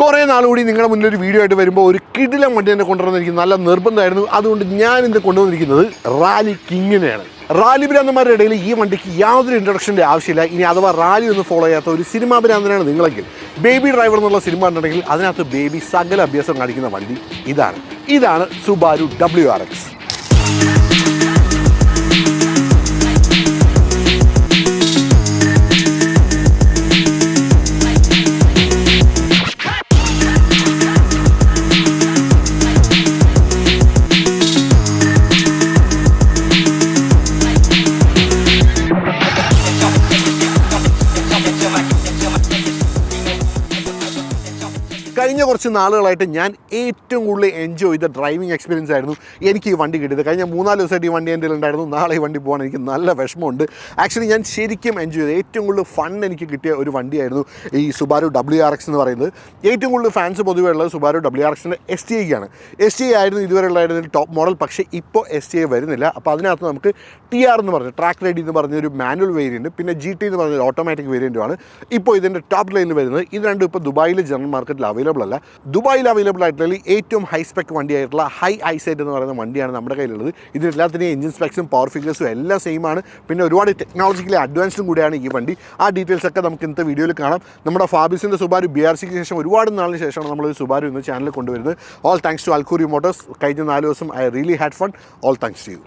കുറേ നാളുകൂടി നിങ്ങളുടെ മുന്നിൽ ഒരു വീഡിയോ ആയിട്ട് വരുമ്പോൾ ഒരു കിടിലം വണ്ടി തന്നെ കൊണ്ടുവന്നിരിക്കുന്നത് നല്ല നിർബന്ധമായിരുന്നു. അതുകൊണ്ട് ഞാൻ ഇന്ന് കൊണ്ടുവന്നിരിക്കുന്നത് റാലി കിങ്ങിനെയാണ് റാലി ഭ്രാന്തന്മാരുടെ ഇടയിൽ ഈ വണ്ടിക്ക് യാതൊരു ഇൻട്രൊഡക്ഷന്റെ ആവശ്യമില്ല. ഇനി അഥവാ റാലി ഒന്നും ഫോളോ ചെയ്യാത്ത ഒരു സിനിമാ ഭ്രാന്തനാണ് നിങ്ങളെങ്കിൽ ബേബി ഡ്രൈവർ എന്നുള്ള സിനിമ ഉണ്ടെങ്കിൽ അതിനകത്ത് ബേബി സകല അഭ്യാസം കാണിക്കുന്ന വണ്ടി ഇതാണ്. ഇതാണ് സുബാരു ഡബ്ല്യു ആർ എക്സ് കുറച്ച് നാളുകളായിട്ട് ഞാൻ ഏറ്റവും കൂടുതൽ എൻജോയ് ചെയ്ത ഡ്രൈവിംഗ് എക്സ്പീരിയൻസ് ആയിരുന്നു എനിക്ക് ഈ വണ്ടി കിട്ടിയത്. കഴിഞ്ഞ മൂന്നാൽ ദിവസമായിട്ട് ഈ വണ്ടി എന്റെ ഉണ്ടായിരുന്നു. നാളെ ഈ വണ്ടി പോകാൻ എനിക്ക് നല്ല വിഷമമുണ്ട്. ആക്ച്വലി ഞാൻ ശരിക്കും എൻജോയ് ചെയ്തു ഏറ്റവും കൂടുതൽ ഫൺ എനിക്ക് കിട്ടിയ ഒരു വണ്ടിയായിരുന്നു ഈ സുബാരു ഡബ്ല്യു ആർ എക്സ് എന്ന് പറയുന്നത്. ഏറ്റവും കൂടുതൽ ഫാൻസ് പൊതുവേ ഉള്ളത് സുബാരു ഡബ്ല്യു ആർ എക്സിന്റെ എസ് ടി ഐക്കാണ് എസ് ടി ഐ ആയിരുന്നു ഇതുവരെ ഉള്ളായിരുന്ന ടോപ്പ് മോഡൽ പക്ഷേ ഇപ്പോൾ എസ് ടി ഐ വരുന്നില്ല. അപ്പോൾ അതിനകത്ത് നമുക്ക് ടി ആർ എന്ന് പറഞ്ഞ ട്രാക്ക് റെഡി എന്ന് പറഞ്ഞൊരു മാനുവൽ വേരിയന്റ് പിന്നെ ജി ടി എന്ന് പറഞ്ഞൊരു ഓട്ടോമാറ്റിക് വേരിയന്റുമാണ് ഇപ്പോൾ ഇതിന്റെ ടോപ്പ് ലൈനിൽ വരുന്നത്. ഇത് രണ്ടും ഇപ്പോൾ ദുബായിൽ ജനറൽ മാർക്കറ്റിൽ അവൈലബിൾ അല്ല. ദുബായിൽ അവൈലബിൾ ആയിട്ടുള്ള ഏറ്റവും ഹൈ സ്പെക് വണ്ടിയായിട്ടുള്ള ഹൈ ഐസൈറ്റ് എന്ന് പറയുന്ന വണ്ടിയാണ് നമ്മുടെ കയ്യിലുള്ളത്. ഇതിന് എല്ലാത്തിന്റെയും എഞ്ചിൻ സ്പെക്സും പവർ ഫിഗേഴ്സും എല്ലാം സെയിം ആണ്. പിന്നെ ഒരുപാട് ടെക്നോളജിക്കലി അഡ്വാൻസ്ഡും കൂടിയാണ് ഈ വണ്ടി. ആ ഡീറ്റെയിൽസ് ഒക്കെ നമുക്ക് ഇന്നത്തെ വീഡിയോയിൽ കാണാം. നമ്മുടെ ഫാബിസിന്റെ സുബാരു ബി ആർ സിക്ക് ശേഷം ഒരുപാട് നാളിന് ശേഷമാണ് നമ്മൾ സുബാരു ഇന്ന് ചാനലിൽ കൊണ്ടുവരുന്നത്. All thanks to Al Khoori motors കഴിഞ്ഞ നാല് ദിവസം I really had fun all thanks to you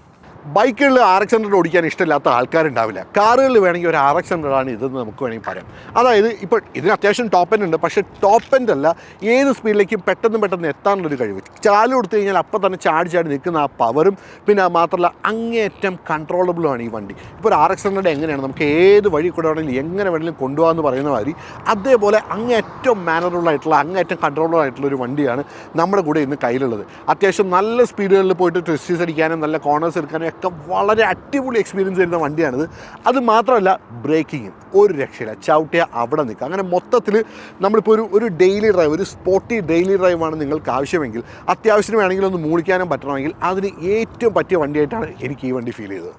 ബൈക്കുകളിൽ R X hundred ഓടിക്കാൻ ഇഷ്ടമില്ലാത്ത ആൾക്കാരുണ്ടാവില്ല. കാറുകളിൽ വേണമെങ്കിൽ ഒരു ആർ എക്സ് ഇതെന്ന് നമുക്ക് വേണമെങ്കിൽ പറയാം. അതായത് ഇപ്പോൾ ഇതിന് അത്യാവശ്യം ടോപ്പ് എൻഡ് ഉണ്ട്. പക്ഷേ ടോപ്പ് എൻഡ് അല്ല ഏത് സ്പീഡിലേക്കും പെട്ടെന്ന് പെട്ടെന്ന് എത്താനുള്ളൊരു കഴിവ്. ചാൽ കൊടുത്തു കഴിഞ്ഞാൽ അപ്പം തന്നെ ചാടി ചാടി നിൽക്കുന്ന ആ പവറും പിന്നെ മാത്രമല്ല അങ്ങേയറ്റം കൺട്രോളബിളുമാണ് ഈ വണ്ടി. ഇപ്പോൾ ഒരു ആർ എക്സ് ഹൺഡ്രഡ് എങ്ങനെയാണ്? നമുക്ക് ഏത് വഴി കൂടെ വേണമെങ്കിലും എങ്ങനെ വേണമെങ്കിലും കൊണ്ടുപോകാമെന്ന് പറയുന്ന മാതിരി അതേപോലെ അങ്ങേറ്റം മാനറബിൾ ആയിട്ടുള്ള അങ്ങേറ്റം കൺട്രോളബിൾ ആയിട്ടുള്ള ഒരു വണ്ടിയാണ് നമ്മുടെ കൂടെ ഇന്ന് കയ്യിലുള്ളത്. അത്യാവശ്യം നല്ല സ്പീഡുകളിൽ പോയിട്ട് ട്വിസ്റ്റീസ് അടിക്കാനും നല്ല കോർണേഴ്സ് എടുക്കാനും ഒക്കെ വളരെ അടിപൊളി എക്സ്പീരിയൻസ് തരുന്ന വണ്ടിയാണിത്. അത് മാത്രമല്ല ബ്രേക്കിങ്ങും ഒരു രക്ഷയില്ല. ചവിട്ടിയ അവിടെ നിൽക്കുക. അങ്ങനെ മൊത്തത്തിൽ നമ്മളിപ്പോൾ ഒരു ഒരു ഡെയിലി ഡ്രൈവ് ഒരു സ്പോട്ടി ഡെയിലി ഡ്രൈവാണ് നിങ്ങൾക്ക് ആവശ്യമെങ്കിൽ അത്യാവശ്യം വേണമെങ്കിൽ ഒന്ന് മൂളിക്കാനും പറ്റണമെങ്കിൽ അതിന് ഏറ്റവും പറ്റിയ വണ്ടിയായിട്ടാണ് എനിക്ക് ഈ വണ്ടി ഫീൽ ചെയ്തത്.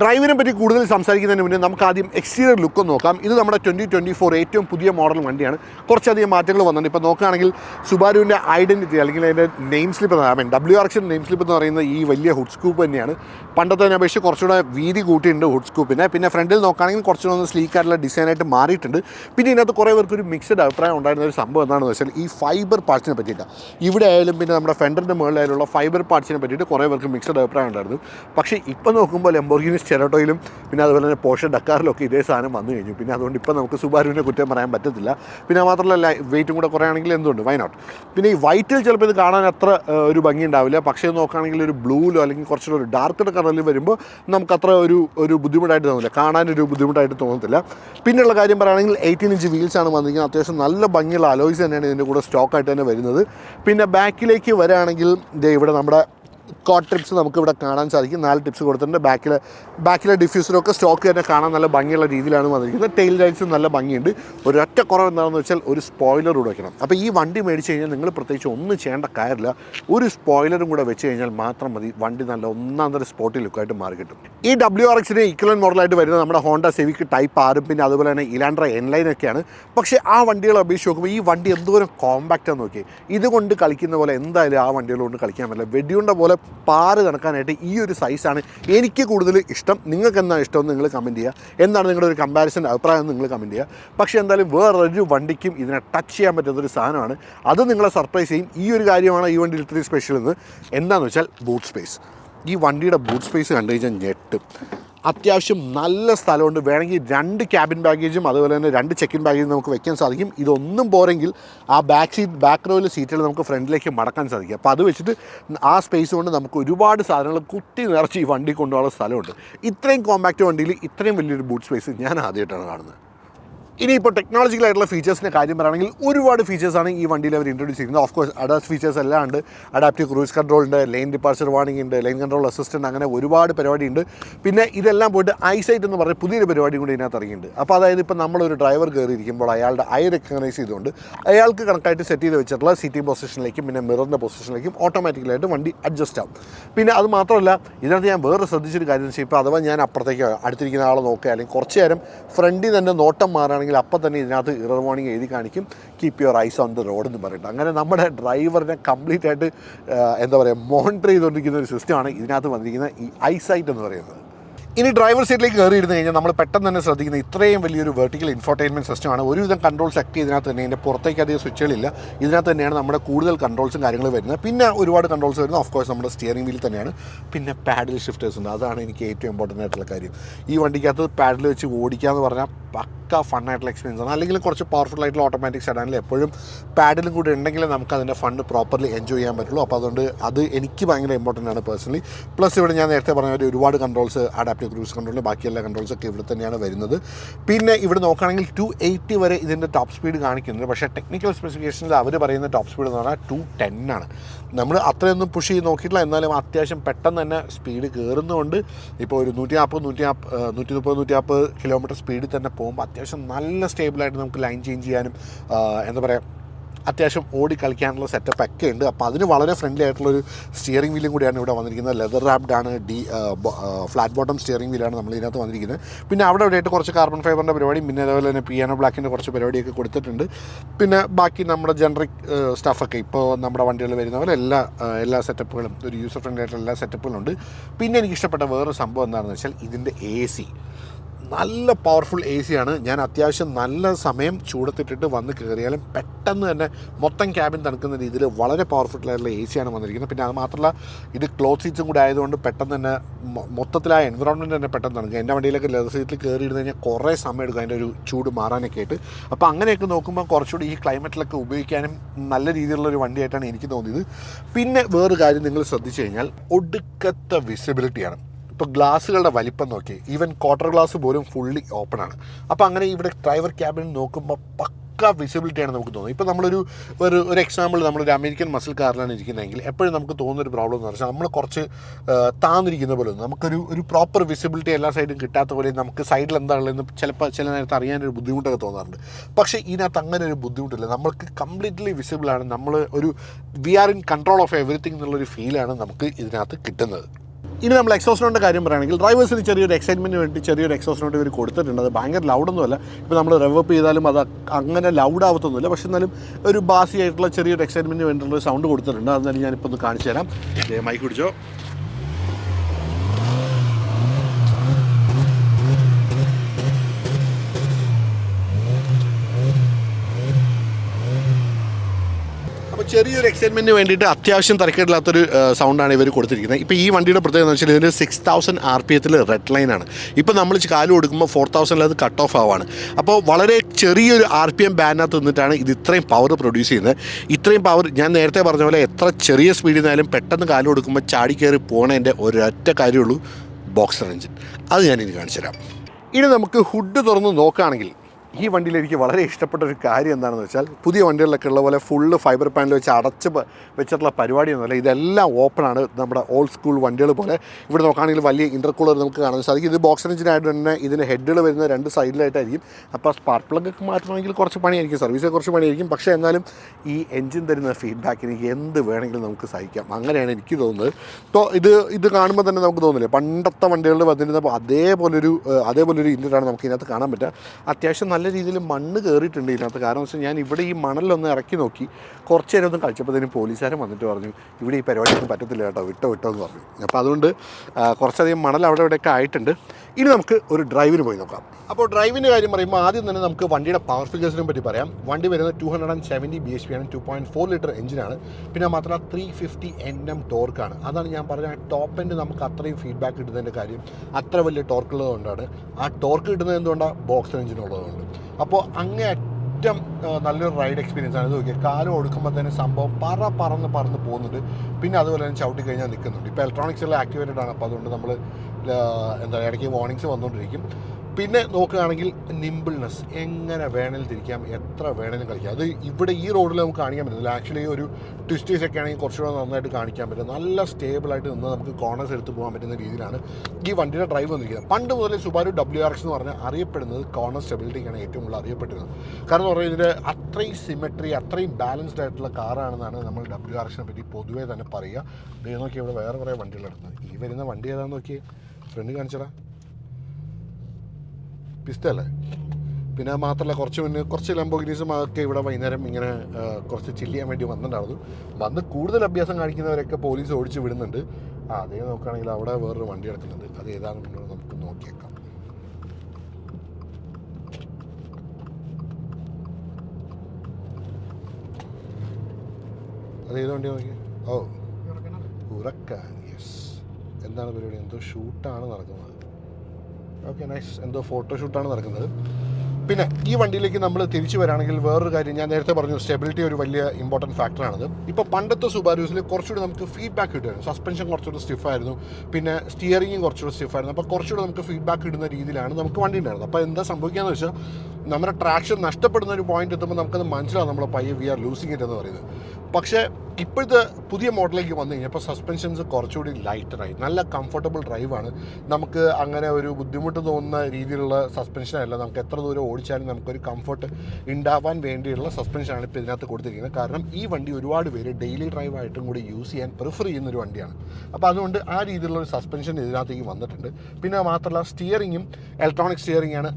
ഡ്രൈവിനെ പറ്റി കൂടുതൽ സംസാരിക്കുന്നതിന് മുന്നേ നമുക്ക് ആദ്യം എക്സ്റ്റീരിയർ ലുക്ക് നോക്കാം. ഇത് നമ്മുടെ ട്വന്റി ട്വന്റി ഫോർ ഏറ്റവും പുതിയ മോഡൽ വണ്ടിയാണ്. കുറച്ചധികം മാറ്റങ്ങൾ വന്നിട്ടുണ്ട്. ഇപ്പോൾ നോക്കുകയാണെങ്കിൽ സുബാരുവിന്റെ ഐഡന്റിറ്റി അല്ലെങ്കിൽ അതിന്റെ name slip I mean W R എക്സിന്റെ നെയിം സ്ലിപ്പ് എന്ന് പറയുന്നത് ഈ വലിയ ഹുഡ് സ്കൂപ്പ് തന്നെയാണ്. പണ്ടത്തെ അപേക്ഷിച്ച് കുറച്ചുകൂടെ വീതി കൂട്ടിയിട്ടുണ്ട് ഹുഡ് സ്കൂപ്പിനെ പിന്നെ ഫ്രണ്ടിൽ നോക്കുകയാണെങ്കിൽ കുറച്ചുകൂടെ ഒന്ന് സ്ലീക്ക് ആയിട്ടുള്ള ഡിസൈനായിട്ട് മാറിയിട്ടുണ്ട്. പിന്നെ ഇതിനകത്ത് കുറേ പേർക്ക് ഒരു മിക്സഡ് അഭിപ്രായം ഉണ്ടായിരുന്ന ഒരു സംഭവം എന്താണെന്ന് വെച്ചാൽ ഈ ഫൈബർ പാർട്സിനെ പറ്റിയിട്ട് ഇവിടെ ആയാലും പിന്നെ നമ്മുടെ ഫെൻഡറിന്റെ മുകളിലായാലുള്ള ഫൈബർ പാർട്സിനെ പറ്റിയിട്ട് കുറേ പേർക്ക് മിക്സഡ് അഭിപ്രായം ഉണ്ടായിരുന്നു. പക്ഷേ ഇപ്പോൾ നോക്കുമ്പോൾ ലംബോർഗിനി സ്റ്റെറോട്ടോയിലും പിന്നെ അതുപോലെ തന്നെ പോഷ ഡക്കാറിലൊക്കെ ഇതേ സാധനം വന്നു കഴിഞ്ഞു. പിന്നെ അതുകൊണ്ട് ഇപ്പോൾ നമുക്ക് സുബാരുവിനെ കുറ്റം പറയാൻ പറ്റത്തില്ല. പിന്നെ മാത്രമല്ല വെയിറ്റും കൂടെ കുറയാണെങ്കിൽ എന്തുകൊണ്ട് വൈ നോട്ട് പിന്നെ ഈ വൈറ്റിൽ ചിലപ്പോൾ ഇത് കാണാൻ അത്ര ഒരു ഭംഗി ഉണ്ടാവില്ല. പക്ഷേ നോക്കുകയാണെങ്കിൽ ഒരു ബ്ലൂയിലോ അല്ലെങ്കിൽ കുറച്ചുകൂടെ ഒരു ഡാർക്ക് കളറിൽ വരുമ്പോൾ നമുക്കത്ര ഒരു ഒരു ബുദ്ധിമുട്ടായിട്ട് തോന്നില്ല. കാണാനൊരു ബുദ്ധിമുട്ടായിട്ട് തോന്നത്തില്ല. പിന്നെയുള്ള കാര്യം പറയുകയാണെങ്കിൽ എയ്റ്റീൻ ഇഞ്ച് വീൽസ് ആണ് വന്നിരിക്കുന്നത്. അത്യാവശ്യം നല്ല ഭംഗിയുള്ള അലോയ്സ് തന്നെയാണ് ഇതിന്റെ കൂടെ സ്റ്റോക്കായിട്ട് തന്നെ വരുന്നത്. പിന്നെ ബാക്കിലേക്ക് വരാണെങ്കിൽ ദേ ഇവിടെ നമ്മുടെ കോട്ട് ട്രിപ്സ് നമുക്ക് ഇവിടെ കാണാൻ സാധിക്കും. നാല് ടിപ്സ് കൊടുത്തിട്ടുണ്ട്. ബാക്കിലെ ബാക്കിലെ ഡിഫ്യൂസറൊക്കെ സ്റ്റോക്ക് തന്നെ കാണാൻ നല്ല ഭംഗിയുള്ള രീതിയിലാണ് വന്നിരിക്കുന്നത്. ടെയിൽ ലൈറ്റ്സും നല്ല ഭംഗിയുണ്ട്. ഒരൊറ്റ കുറവ് എന്താണെന്ന് വെച്ചാൽ ഒരു സ്പോയിലർ കൂടെ വയ്ക്കണം അപ്പോൾ ഈ വണ്ടി മേടിച്ച് കഴിഞ്ഞാൽ നിങ്ങൾ പ്രത്യേകിച്ച് ഒന്നും ചെയ്യേണ്ട കാര്യമില്ല. ഒരു സ്പോയിലറും കൂടെ വെച്ച് കഴിഞ്ഞാൽ മാത്രം മതി. വണ്ടി നല്ല ഒന്നാം തരം സ്പോട്ടി ലുക്കായിട്ട് മാറി കിട്ടും. ഈ ഡബ്ല്യു ആർ എക്സിന്റെ ഈക്വലൻ മോഡലായിട്ട് വരുന്നത് നമ്മുടെ ഹോണ്ട സെവിക്ക് ടൈപ്പ് ആറും പിന്നെ അതുപോലെ തന്നെ ഇലാൻഡ്ര എൻലൈൻ ഒക്കെയാണ്. പക്ഷേ ആ വണ്ടികളെ അപേക്ഷിച്ച് നോക്കുമ്പോൾ ഈ വണ്ടി എന്തോരം കോമ്പാക്റ്റ് നോക്കി ഇതുകൊണ്ട് കളിക്കുന്ന പോലെ എന്തായാലും ആ വണ്ടികൾ കളിക്കാൻ പറ്റില്ല. വെടിയുണ്ട പോലെ പാറ് കണക്കാനായിട്ട് ഈ ഒരു സൈസാണ് എനിക്ക് കൂടുതൽ ഇഷ്ടം. നിങ്ങൾക്ക് എന്താണ് ഇഷ്ടം നിങ്ങൾ കമന്റ് ചെയ്യുക. എന്താണ് നിങ്ങളുടെ ഒരു കമ്പാരിസൺ അഭിപ്രായം നിങ്ങൾ കമന്റ് ചെയ്യുക. പക്ഷേ എന്തായാലും വേറൊരു വണ്ടിക്കും ഇതിനെ ടച്ച് ചെയ്യാൻ പറ്റുന്നൊരു സാധനമാണ്. അത് നിങ്ങളെ സർപ്രൈസ് ചെയ്യും. ഈ ഒരു കാര്യമാണ് ഈ വണ്ടിയിൽ ഇത്രയും സ്പെഷ്യൽ എന്ന്. എന്താണെന്ന് വെച്ചാൽ ബൂട്ട് സ്പേസ് ഈ വണ്ടിയുടെ ബൂട്ട് സ്പേസ് കണ്ടു കഴിഞ്ഞാൽ ഞെട്ടും. അത്യാവശ്യം നല്ല സ്ഥലമുണ്ട്. വേണമെങ്കിൽ രണ്ട് ക്യാബിൻ ബാഗേജും അതുപോലെ തന്നെ രണ്ട് ചെക്കിൻ ബാഗേജും നമുക്ക് വെക്കാൻ സാധിക്കും. ഇതൊന്നും പോരെങ്കിൽ ആ ബാക്ക് സീറ്റ് ബാക്ക് റോയിൽ സീറ്റുകൾ നമുക്ക് ഫ്രണ്ടിലേക്ക് മടക്കാൻ സാധിക്കും. അപ്പോൾ അത് വെച്ചിട്ട് ആ സ്പേസ് കൊണ്ട് നമുക്ക് ഒരുപാട് സാധനങ്ങൾ കുത്തി നിറച്ച് ഈ വണ്ടി കൊണ്ടുപോകാനുള്ള സ്ഥലമുണ്ട്. ഇത്രയും കോമ്പാക്റ്റ് വണ്ടിയിൽ ഇത്രയും വലിയൊരു ബൂട്ട് സ്പേസ് ഞാൻ ആദ്യമായിട്ടാണ് കാണുന്നത്. ഇനിയിപ്പോൾ ടെക്നോളജിക്കൽ ആയിട്ടുള്ള ഫീച്ചേഴ്സിന്റെ കാര്യം പറയുകയാണെങ്കിൽ ഒരുപാട് ഫീച്ചേഴ്സാണ് ഈ വണ്ടിയിൽ അവർ ഇൻട്രൊഡ്യൂസ് ചെയ്യുന്നത്. ഓഫ് കോഴ്സ് അഡാസ് ഫീച്ചേഴ്സ് എല്ലാം ഉണ്ട്. അഡാപ്റ്റീവ് ക്രൂസ് കൺട്രോൾ ഉണ്ട് ലൈൻ ഡിപ്പാർച്ചർ വാണിംഗ് ഉണ്ട് ലൈൻ കൺട്രോൾ അസിസ്റ്റന്റ് അങ്ങനെ ഒരുപാട് പരിപാടി ഉണ്ട് പിന്നെ ഇതെല്ലാം പോയിട്ട് ഐസൈറ്റ് എന്ന് പറഞ്ഞ പുതിയൊരു പരിപാടി കൂടി ഇതിനകത്ത് ഇറങ്ങിയിട്ടുണ്ട്. അപ്പോൾ അതായത് ഇപ്പോൾ നമ്മളൊരു ഡ്രൈവർ കയറിയിരിക്കുമ്പോൾ അയാളുടെ ഐ റെക്കഗ്നൈസ് ചെയ്തുകൊണ്ട് അയാൾക്ക് കണക്റ്റായിട്ട് സെറ്റ് ചെയ്ത് വെച്ചിട്ടുള്ള സീറ്റിംഗ് പൊസിഷനിലേക്കും പിന്നെ മിററിന്റെ പൊസിഷനിലേക്കും ഓട്ടോമാറ്റിക്കലായിട്ട് വണ്ടി അഡ്ജസ്റ്റ് ആവും. പിന്നെ അത് മാത്രമല്ല ഇതിനകത്ത് ഞാൻ വേറെ ശ്രദ്ധിച്ചൊരു കാര്യം എന്ന് വെച്ചാൽ ഇപ്പോൾ അഥവാ ഞാൻ അപ്പുറത്തേക്ക് അടുത്തിരിക്കുന്ന ആളെ നോക്കുക അല്ലെങ്കിൽ കുറച്ച് നേരം ഫ്രണ്ടിൽ തന്നെ നോട്ടം മാറുകയാണെങ്കിൽ നോക്കുകയാണെങ്കിൽ അപ്പം തന്നെ ഇതിനകത്ത് ഇറർ വാണിംഗ് എഴുതി കാണിക്കും. Keep your eyes on the road എന്ന് പറയുന്നത് അങ്ങനെ നമ്മുടെ ഡ്രൈവറിനെ കംപ്ലീറ്റ് ആയിട്ട് എന്താ പറയുക മോണിറ്റർ ചെയ്തുകൊണ്ടിരിക്കുന്ന ഒരു സിസ്റ്റമാണ് ഇതിനകത്ത് വന്നിരിക്കുന്ന ഈ ഐസൈറ്റ് എന്ന് പറയുന്നത്. ഇനി ഡ്രൈവർ സീറ്റിലേക്ക് കയറി ഇരുന്ന് കഴിഞ്ഞാൽ നമ്മൾ പെട്ടെന്ന് തന്നെ ശ്രദ്ധിക്കുന്ന ഇത്രയും വലിയൊരു വെർട്ടിക്കൽ ഇൻഫോർടൈൻമെന്റ് സിസ്റ്റമാണ് ഒരുവിധം കൺട്രോൾസ് ഒക്കെ ഇതിനകത്ത് തന്നെ ഇതിന്റെ പുറത്തേക്ക് അധികം സ്വിച്ചുകളില്ല ഇതിനകത്ത് തന്നെയാണ് നമ്മുടെ കൂടുതൽ കൺട്രോൾസും കാര്യങ്ങളും വരുന്നത്. പിന്നെ ഒരുപാട് കൺട്രോൾസ് വരുന്നത് ഓഫ് കോഴ്സ് നമ്മുടെ സ്റ്റിയറിംഗ് വീൽ തന്നെയാണ്. പിന്നെ പാഡിൽ ഷിഫ്റ്റേഴ്സ് ഉണ്ട്. അതാണ് എനിക്ക് ഏറ്റവും ഇമ്പോർട്ടന്റ് ആയിട്ടുള്ള കാര്യം. ഈ വണ്ടിക്കകത്ത് പാഡിൽ വെച്ച് ഓടിക്കുക എന്ന് പറഞ്ഞാൽ പക്ക ഫണ്ണായിട്ടുള്ള എക്സ്പീരിയൻസ് ആണ്. അല്ലെങ്കിൽ കുറച്ച് പവർഫുൾ ആയിട്ടുള്ള ഓട്ടോമാറ്റിക് സെഡാനിൽ എപ്പോഴും പാഡിലും കൂടി ഉണ്ടെങ്കിൽ നമുക്ക് അതിന്റെ ഫണ്ട് പ്രോപ്പർലി എൻജോയ് ചെയ്യാൻ പറ്റുള്ളൂ. അപ്പോൾ അതുകൊണ്ട് അത് എനിക്ക് ഭയങ്കര ഇമ്പോർട്ടന്റ് ആണ് പേഴ്സണലി പ്ലസ് ഇവിടെ ഞാൻ നേരത്തെ പറഞ്ഞ ഒരു ഒരുപാട് കൺട്രോൾസ് അഡാപ്റ്റീവ് ക്രൂസ് കൺട്രോൾ ബാക്കി എല്ലാ കൺട്രോൾസ് ഒക്കെ ഇവിടെ തന്നെയാണ് വരുന്നത്. പിന്നെ ഇവിടെ നോക്കുകയാണെങ്കിൽ ടു എയ്റ്റി വരെ ഇതിന്റെ ടോപ്പ് സ്പീഡ് കാണിക്കുന്നുണ്ട്. പക്ഷേ ടെക്നിക്കൽ സ്പെസിഫിക്കേഷനിൽ അവർ പറയുന്ന ടോപ്പ് സ്പീഡ് എന്ന് പറഞ്ഞാൽ ടു ടെൻ ആണ്. നമ്മൾ അത്രയൊന്നും പുഷ് ചെയ്ത് നോക്കിയിട്ടില്ല. എന്നാലും അത്യാവശ്യം പെട്ടെന്ന് തന്നെ സ്പീഡ് കയറുന്നതുകൊണ്ട് ഇപ്പോൾ ഒരു നൂറ്റി നാൽപ്പത് നൂറ്റി നൂറ്റി മുപ്പത് നൂറ്റി നാൽപ്പത് കിലോമീറ്റർ സ്പീഡിൽ തന്നെ പോകുമ്പോൾ അത്യാവശ്യം നല്ല സ്റ്റേബിളായിട്ട് നമുക്ക് ലൈൻ ചേഞ്ച് ചെയ്യാനും എന്താ പറയുക അത്യാവശ്യം ഓടി കളിക്കാനുള്ള സെറ്റപ്പ് ഒക്കെ ഉണ്ട്. അപ്പോൾ അതിന് വളരെ ഫ്രണ്ട്ലി ആയിട്ടുള്ളൊരു സ്റ്റിയറിംഗ് വീലും കൂടിയാണ് ഇവിടെ വന്നിരിക്കുന്നത്. ലെതർ റാപ്ഡ് ആണ് ഡി ഫ്ലാറ്റ് ബോട്ടം സ്റ്റിയറിംഗ് വീലാണ് നമ്മൾ ഇതിനകത്ത് വന്നിരിക്കുന്നത്. പിന്നെ അവിടെ ഇവിടെയായിട്ട് കുറച്ച് കാർബൺ ഫൈബറിന്റെ പരിപാടി പിന്നെ അതേപോലെ തന്നെ പിയാനോ ബ്ലാക്കിന്റെ കുറച്ച് പരിപാടിയൊക്കെ കൊടുത്തിട്ടുണ്ട്. പിന്നെ ബാക്കി നമ്മുടെ ജനറിക് സ്റ്റാഫൊക്കെ ഇപ്പോൾ നമ്മുടെ വണ്ടികളിൽ വരുന്ന പോലെ എല്ലാ എല്ലാ സെറ്റപ്പുകളും ഒരു യൂസർ ഫ്രണ്ട്ലി ആയിട്ടുള്ള എല്ലാ സെറ്റപ്പുകളും ഉണ്ട്. പിന്നെ എനിക്ക് ഇഷ്ടപ്പെട്ട വേറൊരു സംഭവം എന്താണെന്ന് വെച്ചാൽ ഇതിന്റെ എ സി നല്ല പവർഫുൾ എ സി ആണ്. ഞാൻ അത്യാവശ്യം നല്ല സമയം ചൂടത്തിട്ടിട്ട് വന്ന് കയറിയാലും പെട്ടെന്ന് തന്നെ മൊത്തം ക്യാബിൻ തണുക്കുന്ന രീതിയിൽ വളരെ പവർഫുൾ ആയിട്ടുള്ള എ സി ആണ് വന്നിരിക്കുന്നത്. പിന്നെ അത് മാത്രമല്ല ഇത് ക്ലോത്ത് സീറ്റ്സും കൂടെ ആയതുകൊണ്ട് പെട്ടെന്ന് തന്നെ മൊത്തത്തിലായ എൻവറോൺമെന്റ് തന്നെ പെട്ടെന്ന് തണുക്കുക എന്റെ വണ്ടിയിലൊക്കെ ലെതർ സീറ്റിൽ കയറി ഇരുന്ന് കഴിഞ്ഞാൽ കുറേ സമയം എടുക്കും അതിന്റെ ഒരു ചൂട് മാറാനൊക്കെ ആയിട്ട്. അപ്പോൾ അങ്ങനെയൊക്കെ നോക്കുമ്പോൾ കുറച്ചുകൂടി ഈ ക്ലൈമറ്റിലൊക്കെ ഉപയോഗിക്കാനും നല്ല രീതിയിലുള്ള ഒരു വണ്ടിയായിട്ടാണ് എനിക്ക് തോന്നിയത്. പിന്നെ വേറൊരു കാര്യം നിങ്ങൾ ശ്രദ്ധിച്ചു കഴിഞ്ഞാൽ ഒടുക്കത്തെ വിസിബിലിറ്റിയാണ് ഇപ്പോൾ ഗ്ലാസ്സുകളുടെ വലിപ്പം നോക്കി ഈവൻ ക്വാർട്ടർ ഗ്ലാസ് പോലും ഫുള്ളി ഓപ്പൺ ആണ്. അപ്പോൾ അങ്ങനെ ഇവിടെ ഡ്രൈവർ ക്യാബിനിൽ നോക്കുമ്പോൾ പക്ക വിസിബിലിറ്റിയാണ് നമുക്ക് തോന്നുന്നത്. ഇപ്പോൾ നമ്മളൊരു ഒരു ഒരു എക്സാമ്പിൾ നമ്മളൊരു അമേരിക്കൻ മസിൽ കാറിലാണ് ഇരിക്കുന്നതെങ്കിൽ എപ്പോഴും നമുക്ക് തോന്നുന്ന ഒരു പ്രോബ്ലം എന്ന് പറഞ്ഞാൽ നമ്മൾ കുറച്ച് താന്നിരിക്കുന്ന പോലെ നമുക്കൊരു ഒരു പ്രോപ്പർ വിസിബിലിറ്റി എല്ലാ സൈഡും കിട്ടാത്ത പോലെ നമുക്ക് സൈഡിൽ എന്താണുള്ളതെന്ന് ചിലപ്പോൾ ചില നേരത്തെ അറിയാനൊരു ബുദ്ധിമുട്ടൊക്കെ തോന്നാറുണ്ട്. പക്ഷേ ഇതിനകത്ത് അങ്ങനെ ഒരു ബുദ്ധിമുട്ടില്ല. നമ്മൾക്ക് കംപ്ലീറ്റ്ലി വിസിബിളാണ് നമ്മൾ ഒരു we are in control of everything എന്നുള്ളൊരു ഫീലാണ് നമുക്ക് ഇതിനകത്ത് കിട്ടുന്നത്. ഇനി നമ്മൾ എക്സോസ് നോട്ടിന്റെ കാര്യം പറയുകയാണെങ്കിൽ ഡ്രൈവേഴ്സിന് ചെറിയൊരു എക്സൈറ്റ്മെന്റ് വേണ്ടി ചെറിയൊരു എക്സോസ് നോട്ട് ഇവർ കൊടുത്തിട്ടുണ്ട്. അത് ഭയങ്കര ലൗഡൊന്നുമല്ല ഇപ്പോൾ നമ്മൾ റെവപ്പ് ചെയ്താലും അത് അങ്ങനെ ലൗഡ് ആവത്തൊന്നുമില്ല. പക്ഷെ എന്നാലും ഒരു ബാസി ആയിട്ടുള്ള ചെറിയൊരു എക്സൈറ്റ്മെന്റ് വേണ്ടിയിട്ടുള്ള സൗണ്ട് കൊടുത്തിട്ടുണ്ട്. അത് തന്നെ ഞാനിപ്പോൾ ഒന്ന് കാണിച്ചു തരാം മൈക്ക് പിടിച്ചോ. ചെറിയൊരു എക്സൈറ്റ്മെന്റിന് വേണ്ടിയിട്ട് അത്യാവശ്യം തിരക്കേടില്ലാത്തൊരു സൗണ്ടാണ് ഇവർ കൊടുത്തിരിക്കുന്നത്. ഇപ്പോൾ ഈ വണ്ടിയുടെ പ്രത്യേകത എന്ന് വെച്ചാൽ ഇതിന്റെ സിക്സ് തൗസൻഡ് ആർ പി എത്തിൽ റെഡ് ലൈനാണ് ഇപ്പോൾ നമ്മൾ കാൽ കൊടുക്കുമ്പോൾ ഫോർ തൗസൻഡിൽ അത് കട്ട് ഓഫ് ആവാണ്. അപ്പോൾ വളരെ ചെറിയൊരു ആർ പി എം ബാനകത്ത് നിന്നിട്ടാണ് ഇത് ഇത്രയും പവർ പ്രൊഡ്യൂസ് ചെയ്യുന്നത്. ഇത്രയും പവർ ഞാൻ നേരത്തെ പറഞ്ഞ പോലെ എത്ര ചെറിയ സ്പീഡിൽ നിന്നാലും പെട്ടെന്ന് കാൽ കൊടുക്കുമ്പോൾ ചാടി കയറി പോകണേന്റെ ഒരൊറ്റ കാര്യമുള്ളൂ ബോക്സർ എഞ്ചിൻ അത് ഞാൻ ഇനി കാണിച്ചു തരാം ഇനി നമുക്ക് ഹുഡ് തുറന്ന് നോക്കുകയാണെങ്കിൽ ഈ വണ്ടിയിൽ എനിക്ക് വളരെ ഇഷ്ടപ്പെട്ട ഒരു കാര്യം എന്താണെന്ന് വെച്ചാൽ പുതിയ വണ്ടികളിലൊക്കെ ഉള്ള പോലെ ഫുള്ള് ഫൈബർ പാനൽ വെച്ച് അടച്ച് വെച്ചിട്ടുള്ള പരിപാടിയൊന്നുമല്ല ഇതെല്ലാം ഓപ്പണാണ് നമ്മുടെ ഓൾഡ് സ്കൂൾ വണ്ടികൾ പോലെ. ഇവിടെ നോക്കുകയാണെങ്കിൽ വലിയ ഇന്റർകൂളർ നമുക്ക് കാണാൻ സാധിക്കും. ഇത് ബോക്സ് എഞ്ചിനായിട്ട് തന്നെ ഇതിന് ഹെഡുകൾ വരുന്ന രണ്ട് സൈഡിലായിട്ടായിരിക്കും അപ്പോൾ സ്പാർക്ക് പ്ലഗ് ഒക്കെ മാറ്റണമെങ്കിൽ കുറച്ച് പണിയായിരിക്കും. സർവീസ് കുറച്ച് പണിയായിരിക്കും. പക്ഷേ എന്നാലും ഈ എഞ്ചിൻ തരുന്ന ഫീഡ്ബാക്ക് എനിക്ക് എന്ത് വേണമെങ്കിലും നമുക്ക് സഹിക്കാം. അങ്ങനെയാണ് എനിക്ക് തോന്നുന്നത്. ഇപ്പോൾ ഇത് ഇത് കാണുമ്പോൾ തന്നെ നമുക്ക് തോന്നില്ലേ? പണ്ടത്തെ വണ്ടികളിൽ വന്നിരുന്നപ്പോൾ അതേപോലൊരു അതേപോലൊരു അതേപോലൊരു ആണ് നമുക്ക് ഇതിനകത്ത് കാണാൻ പറ്റുക. അത്യാവശ്യം നല്ല രീതിയിൽ മണ്ണ് കയറിയിട്ടുണ്ട് ഇതിനകത്ത്. കാരണം വെച്ചാൽ ഞാൻ ഇവിടെ ഈ മണലൊന്ന് ഇറക്കി നോക്കി കുറച്ച് നേരം ഒന്ന് കഴിച്ചപ്പോഴത്തേനും പോലീസുകാരൻ വന്നിട്ട് പറഞ്ഞു ഇവിടെ ഈ പരിപാടി ഒന്നും പറ്റത്തില്ല കേട്ടോ വിട്ടോ വിട്ടോ എന്ന് പറഞ്ഞു. അപ്പോൾ അതുകൊണ്ട് കുറച്ചധികം മണൽ അവിടെ ഇവിടെയൊക്കെ ആയിട്ടുണ്ട്. ഇനി നമുക്ക് ഒരു ഡ്രൈവിന് പോയി നോക്കാം. അപ്പോൾ ഡ്രൈവിന്റെ കാര്യം പറയുമ്പോൾ ആദ്യം തന്നെ നമുക്ക് വണ്ടിയുടെ പവർ ഫിഗേഴ്സിനെ പറ്റി പറയാം. വണ്ടി വരുന്നത് two hundred and seventy B H P ആണ് ടു പോയിന്റ് ഫോർ ലിറ്റർ എഞ്ചിനാണ് പിന്നെ മാത്രമല്ല ത്രീ ഫിഫ്റ്റി എൻ എം ടോർക്കാണ് അതാണ് ഞാൻ പറഞ്ഞ ടോപ്പ് എൻഡ് നമുക്ക് അത്രയും ഫീഡ്ബാക്ക് കിട്ടുന്നതിന്റെ കാര്യം. അത്ര വലിയ ടോർക്ക് ഉള്ളതുകൊണ്ടാണ്. ആ ടോർക്ക് കിട്ടുന്നത് എന്തുകൊണ്ടാണ് ബോക്സ് എഞ്ചിൻ ഉള്ളതുകൊണ്ട്. അപ്പോൾ അങ്ങേ ഏറ്റവും നല്ലൊരു റൈഡ് എക്സ്പീരിയൻസ് ആണ്. ഇത് നോക്കിയാൽ കാലം ഒടുക്കുമ്പോൾ തന്നെ സംഭവം പറ പറന്ന് പറന്ന് പോകുന്നുണ്ട്. പിന്നെ അതുപോലെ തന്നെ ചവിട്ടി കഴിഞ്ഞാൽ നിൽക്കുന്നുണ്ട്. ഇപ്പോൾ ഇലക്ട്രോണിക്സ് എല്ലാം ആക്ടിവേറ്റഡ് ആണ്. അപ്പോൾ അതുകൊണ്ട് നമ്മൾ എന്താ ഇടയ്ക്ക് വാർണിങ്സ് വന്നുകൊണ്ടിരിക്കും പിന്നെ നോക്കുകയാണെങ്കിൽ നിമ്പിൾനെസ് എങ്ങനെ വേണേലും തിരിക്കാം എത്ര വേണേലും കളിക്കാം. അത് ഇവിടെ ഈ റോഡിൽ നമുക്ക് കാണിക്കാൻ പറ്റുന്നില്ല ആക്ച്വലി ഒരു ട്വിസ്റ്റേഴ്സ് ഒക്കെ ആണെങ്കിൽ കുറച്ചുകൂടെ നന്നായിട്ട് കാണിക്കാൻ പറ്റും. നല്ല സ്റ്റേബിളായിട്ട് നിന്ന് നമുക്ക് കോർണേഴ്സ് എടുത്ത് പോകാൻ പറ്റുന്ന രീതിയിലാണ് ഈ വണ്ടിയുടെ ഡ്രൈവ് വന്നിരിക്കുന്നത്. പണ്ട് മുതലേ സുബാരു ഡബ്ല്യു ആർ എക്സ് എന്ന് പറഞ്ഞാൽ അറിയപ്പെടുന്നത് കോർണർ സ്റ്റെബിലിറ്റിക്കാണ് ഏറ്റവും കൂടുതൽ അറിയപ്പെട്ടിരുന്നത് കാരണം എന്ന് പറഞ്ഞാൽ ഇതിന്റെ അത്രയും സിമെട്രി അത്രയും ബാലൻസ്ഡ് ആയിട്ടുള്ള കാറാണെന്നാണ് നമ്മൾ ഡബ്ല്യു ആർ എക്സിനെ പറ്റി പൊതുവേ തന്നെ പറയുക. ഇത് നോക്കി ഇവിടെ വേറെ കുറേ വണ്ടികളെടുക്കുന്നത് ഈ വരുന്ന വണ്ടി ഏതാണെന്ന് നോക്കി ഫ്രണ്ട് കാണിച്ചടാ. പിസ്റ്റ അല്ലേ പിന്നെ മാത്രമല്ല കുറച്ച് മുന്നേ കുറച്ച് ലംബോഗിനീസും ഒക്കെ ഇവിടെ വൈകുന്നേരം ഇങ്ങനെ കുറച്ച് ചില്ല് ചെയ്യാൻ വേണ്ടി വന്നിട്ടുണ്ടായിരുന്നു. വന്ന് കൂടുതൽ അഭ്യാസം കാണിക്കുന്നവരൊക്കെ പോലീസ് ഓടിച്ച് വിടുന്നുണ്ട്. ആ അതേ നോക്കുകയാണെങ്കിൽ അവിടെ വേറൊരു വണ്ടി കിടക്കുന്നുണ്ട്. അത് ഏതാണെന്നുള്ളത് നമുക്ക് നോക്കിയേക്കാം. അത് ഏത് വണ്ടി നോക്കി ഓ. ഉറക്കാൻ യെസ് എന്താണ് പരിപാടി? എന്തോ ഷൂട്ടാണ് നടക്കുന്നത്. ഓക്കെ നൈസ് എന്തോ ഫോട്ടോഷൂട്ടാണ് നടക്കുന്നത്. പിന്നെ ഈ വണ്ടിയിലേക്ക് നമ്മൾ തിരിച്ചു വരാണെങ്കിൽ വേറൊരു കാര്യം ഞാൻ നേരത്തെ പറഞ്ഞു സ്റ്റെബിലിറ്റി ഒരു വലിയ ഇമ്പോർട്ടന്റ് ഫാക്ടറാണത് ഇപ്പോൾ പണ്ടത്തെ സുബാരൂസിൽ കുറച്ചുകൂടി നമുക്ക് ഫീഡ്ബാക്ക് കിട്ടുമായിരുന്നു. സസ്പെൻഷൻ കുറച്ചുകൂടി സ്റ്റിഫായിരുന്നു പിന്നെ സ്റ്റിയറിംഗും കുറച്ചുകൂടി സ്റ്റിഫായിരുന്നു അപ്പോൾ കുറച്ചുകൂടി നമുക്ക് ഫീഡ്ബാക്ക് കിട്ടുന്ന രീതിയിലാണ് നമുക്ക് വണ്ടി ഉണ്ടായിരുന്നത്. അപ്പോൾ എന്താ സംഭവിക്കുകയെന്ന് വെച്ചാൽ നമ്മുടെ ട്രാക്ഷൻ നഷ്ടപ്പെടുന്ന ഒരു പോയിന്റ് എത്തുമ്പോൾ നമുക്കത് മനസ്സിലാവും. നമ്മൾ പയ്യെ വി ആർ ലൂസിങ് ഇറ്റ് എന്ന് പറയുന്നത്. പക്ഷേ ഇപ്പോഴത്തെ പുതിയ മോഡലിലേക്ക് വന്നു കഴിഞ്ഞപ്പോൾ സസ്പെൻഷൻസ് കുറച്ചുകൂടി ലൈറ്ററായി നല്ല കംഫർട്ടബിൾ ഡ്രൈവാണ് നമുക്ക് അങ്ങനെ ഒരു ബുദ്ധിമുട്ട് തോന്നുന്ന രീതിയിലുള്ള സസ്പെൻഷനല്ല നമുക്ക് എത്ര ദൂരം ഓടിച്ചാലും നമുക്കൊരു കംഫർട്ട് ഉണ്ടാവാൻ വേണ്ടിയുള്ള സസ്പെൻഷനാണ് ഇപ്പോൾ ഇതിനകത്ത് കൊടുത്തിരിക്കുന്നത്. കാരണം ഈ വണ്ടി ഒരുപാട് പേര് ഡെയിലി ഡ്രൈവായിട്ടും കൂടി യൂസ് ചെയ്യാൻ പ്രിഫർ ചെയ്യുന്ന ഒരു വണ്ടിയാണ്. അപ്പോൾ അതുകൊണ്ട് ആ രീതിയിലുള്ള ഒരു സസ്പെൻഷൻ ഇതിനകത്തേക്ക് വന്നിട്ടുണ്ട്. പിന്നെ മാത്രമല്ല സ്റ്റിയറിങ്ങും ഇലക്ട്രോണിക് സ്റ്റിയറിംഗ് ആണ്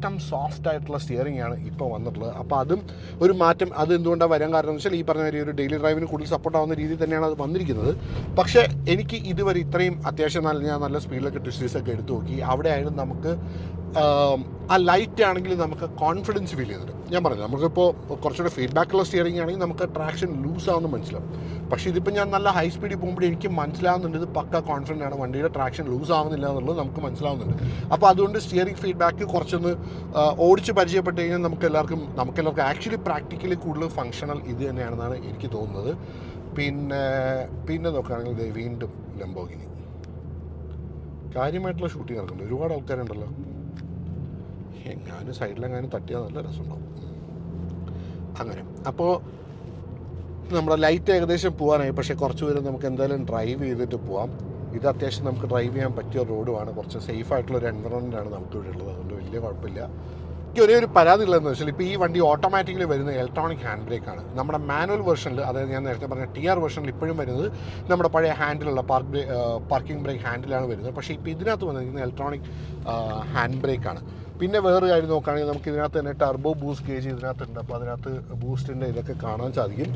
അങ്ങേറ്റം സോഫ്റ്റ് ആയിട്ടുള്ള സ്റ്റിയറിംഗ് ആണ് ഇപ്പോൾ വന്നിട്ടുള്ളത്. അപ്പോൾ അതും ഒരു മാറ്റം അത് എന്തുകൊണ്ടാണ് വരാൻ കാരണം എന്ന് വെച്ചാൽ ഈ പറഞ്ഞ ഒരു ഡെയിലി ഡ്രൈവിന് കൂടുതൽ സപ്പോർട്ട് ആവുന്ന രീതിയിൽ തന്നെയാണ് അത് വന്നിരിക്കുന്നത്. പക്ഷേ എനിക്ക് ഇതുവരെ ഇത്രയും അത്യാവശ്യം നല്ല ഞാൻ നല്ല സ്പീഡിലൊക്കെ ട്വിസ്റ്റേഴ്സ് ഒക്കെ എടുത്തു നോക്കി. അവിടെ ആയാലും നമുക്ക് ആം, ലൈറ്റ് ആണെങ്കിൽ നമുക്ക് കോൺഫിഡൻസ് ഫീൽ ചെയ്തിട്ട്. ഞാൻ പറഞ്ഞു നമുക്കിപ്പോൾ കുറച്ചുകൂടെ ഫീഡ്ബാക്കുള്ള സ്റ്റിയറിംഗ് ആണെങ്കിൽ നമുക്ക് ട്രാക്ഷൻ ലൂസ് ആവുന്ന മനസ്സിലാവും. പക്ഷേ ഇതിപ്പോൾ ഞാൻ നല്ല ഹൈ സ്പീഡിൽ പോകുമ്പോൾ എനിക്ക് മനസ്സിലാവുന്നുണ്ട് ഇത് പക്ക കോൺഫിഡന്റ് ആണ് വണ്ടിയുടെ ട്രാക്ഷൻ ലൂസ് ആവുന്നില്ല എന്നുള്ളത് നമുക്ക് മനസ്സിലാവുന്നുണ്ട്. അപ്പോൾ അതുകൊണ്ട് സ്റ്റിയറിംഗ് ഫീഡ്ബാക്ക് കുറച്ചൊന്ന് ഓടിച്ച് പരിചയപ്പെട്ട് കഴിഞ്ഞാൽ നമുക്ക് എല്ലാവർക്കും നമുക്ക് എല്ലാവർക്കും ആക്ച്വലി പ്രാക്ടിക്കലി കൂടുതൽ ഫങ്ഷണൽ ഇത് തന്നെയാണെന്നാണ് എനിക്ക് തോന്നുന്നത്. പിന്നെ പിന്നെ നോക്കുകയാണെങ്കിൽ വീണ്ടും ലംബോഗിനി കാര്യമായിട്ടുള്ള ഷൂട്ടിംഗ് നടക്കുന്നുണ്ട്. ഒരുപാട് ആൾക്കാരുണ്ടല്ലോ. എങ്ങാനും സൈഡിലെങ്ങാനും തട്ടിയാൽ നല്ല രസമുണ്ടാവും. അങ്ങനെ. അപ്പോൾ നമ്മുടെ ലൈറ്റ് ഏകദേശം പോകാനായി പക്ഷേ കുറച്ച് പേര് നമുക്ക് എന്തായാലും ഡ്രൈവ് ചെയ്തിട്ട് പോവാം. ഇത് അത്യാവശ്യം നമുക്ക് ഡ്രൈവ് ചെയ്യാൻ പറ്റിയ റോഡുമാണ് കുറച്ച് സേഫ് ആയിട്ടുള്ള ഒരു ആണ് നമുക്ക് ഇവിടെ ഉള്ളത്. അതുകൊണ്ട് വലിയ കുഴപ്പമില്ല. എനിക്ക് ഒരേ ഒരു പരാതി ഉള്ളതെന്ന് വെച്ചാൽ ഇപ്പോൾ ഈ വണ്ടി ഓട്ടോമാറ്റിക്കലി വരുന്ന ഇലക്ട്രോണിക് ഹാൻഡ് ബ്രേക്ക് ആണ്. നമ്മുടെ മാനുവൽ വേർഷനിൽ അതായത് ഞാൻ നേരത്തെ പറഞ്ഞ ടി ആർ വേർഷനിൽ ഇപ്പോഴും വരുന്നത് നമ്മുടെ പഴയ ഹാൻഡിലുള്ള പാർക്ക് പാർക്കിംഗ് ബ്രേക്ക് ഹാൻഡിലാണ് വരുന്നത്. പക്ഷേ ഇപ്പോൾ ഇതിനകത്ത് വന്നിരിക്കുന്നത് ഇലക്ട്രോണിക് ഹാൻഡ് ബ്രേക്കാണ് പിന്നെ വേറെ കാര്യം നോക്കുകയാണെങ്കിൽ നമുക്ക് ഇതിനകത്ത് തന്നെ ടർബോ ബൂസ്റ്റ് ഗേജ് ഇതിനകത്തുണ്ട്. അപ്പോൾ അതിനകത്ത് ബൂസ്റ്റിന്റെ ഇതൊക്കെ കാണാൻ സാധിക്കും.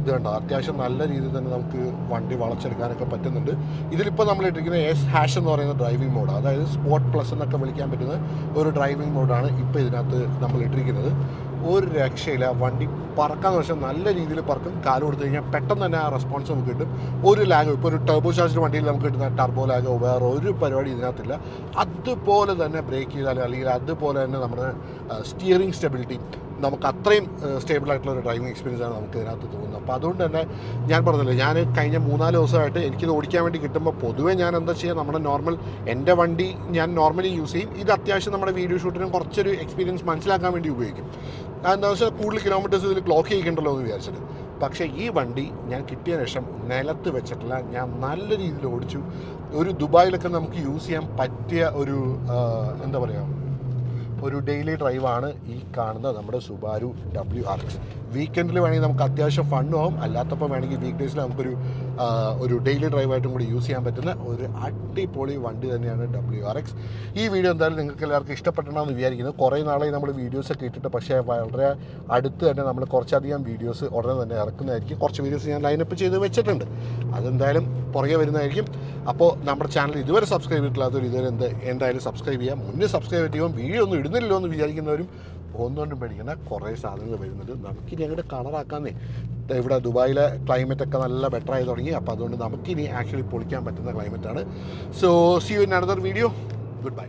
ഇത് കണ്ടോ? അത്യാവശ്യം നല്ല രീതിയിൽ തന്നെ നമുക്ക് വണ്ടി വളച്ചെടുക്കാനൊക്കെ പറ്റുന്നുണ്ട്. ഇതിലിപ്പോൾ നമ്മൾ ഇട്ടിരിക്കുന്ന എസ് ഹാഷ് എന്ന് പറയുന്ന ഡ്രൈവിംഗ് മോഡ് അതായത് സ്പോർട്ട് പ്ലസ് എന്നൊക്കെ വിളിക്കാൻ പറ്റുന്ന ഒരു ഡ്രൈവിംഗ് മോഡാണ് ഇപ്പോൾ ഇതിനകത്ത് നമ്മൾ ഇട്ടിരിക്കുന്നത്. ഒരു രക്ഷയില്ല. വണ്ടി പറക്കാന്ന് വെച്ചാൽ നല്ല രീതിയിൽ പറക്കും. കാലം കൊടുത്തു കഴിഞ്ഞാൽ പെട്ടെന്ന് തന്നെ ആ റെസ്പോൺസ് നമുക്ക് കിട്ടും. ഒരു ലാഗ് ഇപ്പോൾ ഒരു ടർബോ ചാർജ് വണ്ടിയിൽ നമുക്ക് കിട്ടുന്ന ടർബോ ലാഗോ വേറെ ഒരു പരിപാടി ഇതിനകത്തില്ല. അതുപോലെ തന്നെ ബ്രേക്ക് ചെയ്താൽ അല്ലെങ്കിൽ അതുപോലെ തന്നെ നമ്മുടെ സ്റ്റിയറിംഗ് സ്റ്റെബിലിറ്റി നമുക്ക് അത്രയും സ്റ്റേബിൾ ആയിട്ടുള്ള ഒരു ഡ്രൈവിംഗ് എക്സ്പീരിയൻസ് ആണ് നമുക്ക് ഇതിനകത്ത് തോന്നുന്നത്. അപ്പോൾ അതുകൊണ്ട് തന്നെ ഞാൻ പറഞ്ഞില്ലേ ഞാൻ കഴിഞ്ഞ മൂന്നാൽ ദിവസമായിട്ട് എനിക്കിത് ഓടിക്കാൻ വേണ്ടി കിട്ടുമ്പോൾ പൊതുവേ ഞാൻ എന്താ ചെയ്യുക നമ്മുടെ നോർമൽ എന്റെ വണ്ടി ഞാൻ നോർമലി യൂസ് ചെയ്യും. ഇത് അത്യാവശ്യം നമ്മുടെ വീഡിയോ ഷൂട്ടിനും കുറച്ചൊരു എക്സ്പീരിയൻസ് മനസ്സിലാക്കാൻ വേണ്ടി ഉപയോഗിക്കും. എന്താ വെച്ചാൽ കൂടുതൽ കിലോമീറ്റേഴ്സ് ഇതിൽ ക്ലോക്ക് ചെയ്യിക്കണ്ടല്ലോ എന്ന് വിചാരിച്ചിട്ട്. പക്ഷേ ഈ വണ്ടി ഞാൻ കിട്ടിയ ശേഷം നിലത്ത് വെച്ചിട്ടില്ല. ഞാൻ നല്ല രീതിയിൽ ഓടിച്ചു. ഒരു ദുബായിലൊക്കെ നമുക്ക് യൂസ് ചെയ്യാൻ പറ്റിയ ഒരു എന്താ പറയുക ഒരു ഡെയിലി ഡ്രൈവാണ് ഈ കാണുന്ന നമ്മുടെ സുബാരു ഡബ്ല്യു ആർ എക്സ് വീക്കെൻഡിൽ വേണമെങ്കിൽ നമുക്ക് അത്യാവശ്യം ഫണ്ണും ആവും. അല്ലാത്തപ്പോൾ വേണമെങ്കിൽ വീക്ക് ഡേയ്സിൽ നമുക്കൊരു ഒരു ഡെയിലി ഡ്രൈവായിട്ടും കൂടി യൂസ് ചെയ്യാൻ പറ്റുന്ന ഒരു അടിപൊളി വണ്ടി തന്നെയാണ് ഡബ്ല്യു ആർ എക്സ് ഈ വീഡിയോ എന്തായാലും നിങ്ങൾക്ക് എല്ലാവർക്കും ഇഷ്ടപ്പെടണമെന്ന് വിചാരിക്കുന്നു. കുറേ നാളായി നമ്മൾ വീഡിയോസൊക്കെ ഇട്ടിട്ട് പക്ഷേ വളരെ അടുത്ത് തന്നെ നമ്മൾ കുറച്ചധികം വീഡിയോസ് ഉടനെ തന്നെ ഇറക്കുന്നതായിരിക്കും. കുറച്ച് വീഡിയോസ് ഞാൻ ലൈനപ്പ് ചെയ്ത് വെച്ചിട്ടുണ്ട്. അതെന്തായാലും പുറകെ വരുന്നതായിരിക്കും. അപ്പോൾ നമ്മുടെ ചാനൽ ഇതുവരെ സബ്സ്ക്രൈബ് ചെയ്തിട്ടില്ലാത്തവർ ഇതുവരെ എന്ത് എന്തായാലും സബ്സ്ക്രൈബ് ചെയ്യാം. മുന്നേ സബ്സ്ക്രൈബ് ചെയ്യുമ്പോൾ വീഡിയോ ഒന്നും ഇടുന്നില്ലല്ലോ എന്ന് വിചാരിക്കുന്നവരും ഒന്നുകൊണ്ടും പേടിക്കുന്ന കുറേ സാധനങ്ങൾ വരുന്നുണ്ട്. നമുക്കിനി അങ്ങോട്ട് കളറാക്കാന്നേ ഇവിടെ ദുബായിലെ ക്ലൈമറ്റ് ഒക്കെ നല്ല ബെറ്റർ ആയി തുടങ്ങി. അപ്പോൾ അതുകൊണ്ട് നമുക്കിനി ആക്ച്വലി പൊളിക്കാൻ പറ്റുന്ന ക്ലൈമറ്റാണ് so see you in another video good bye